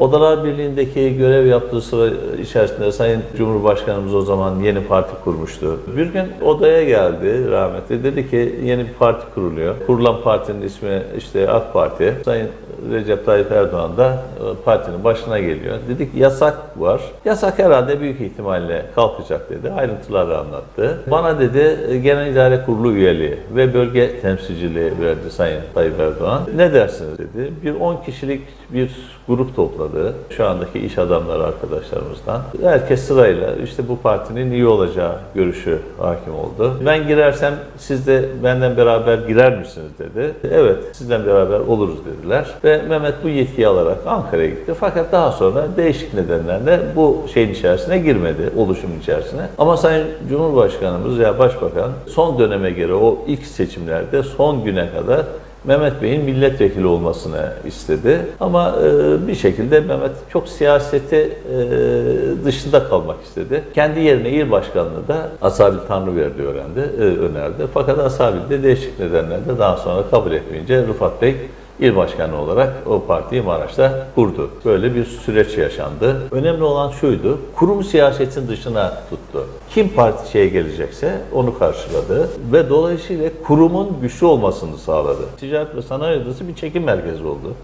Odalar Birliği'ndeki görev yaptığı sıra içerisinde Sayın Cumhurbaşkanımız o zaman yeni parti kurmuştu. Bir gün odaya geldi rahmetli. Dedi ki yeni bir parti kuruluyor. Kurulan partinin ismi işte AK Parti. Sayın Recep Tayyip Erdoğan da e, partinin başına geliyor. Dedik yasak var. Yasak herhalde büyük ihtimalle kalkacak dedi. Ayrıntıları anlattı. Bana dedi e, Genel İdare Kurulu üyeliği ve bölge temsilciliği verdi Sayın Tayyip Erdoğan. Ne dersiniz dedi. Bir 10 kişilik bir grup topladı. Şu andaki iş adamları arkadaşlarımızdan. Herkes sırayla işte bu partinin iyi olacağı görüşü hakim oldu. Ben girersem siz de benden beraber girer misiniz dedi. Evet sizden beraber oluruz dediler. Ve Mehmet bu yetkiyi alarak Ankara'ya gitti. Fakat daha sonra değişik nedenlerle bu şeyin içerisine girmedi, oluşumun içerisine. Ama Sayın Cumhurbaşkanımız ya Başbakan son döneme göre o ilk seçimlerde son güne kadar Mehmet Bey'in milletvekili olmasını istedi. Ama e, bir şekilde Mehmet çok siyaseti e, dışında kalmak istedi. Kendi yerine il başkanlığı da Asabil Tanrıverdi öğrendi, e, önerdi. Fakat Asabil de değişik nedenlerle daha sonra kabul etmeyince Rıfat Bey il başkanı olarak o partiyi Maraş'ta kurdu. Böyle bir süreç yaşandı. Önemli olan şuydu, kurum siyasetin dışına tuttu. Kim parti gelecekse onu karşıladı ve dolayısıyla kurumun güçlü olmasını sağladı. Ticaret ve Sanayi Odası bir çekim merkezi oldu.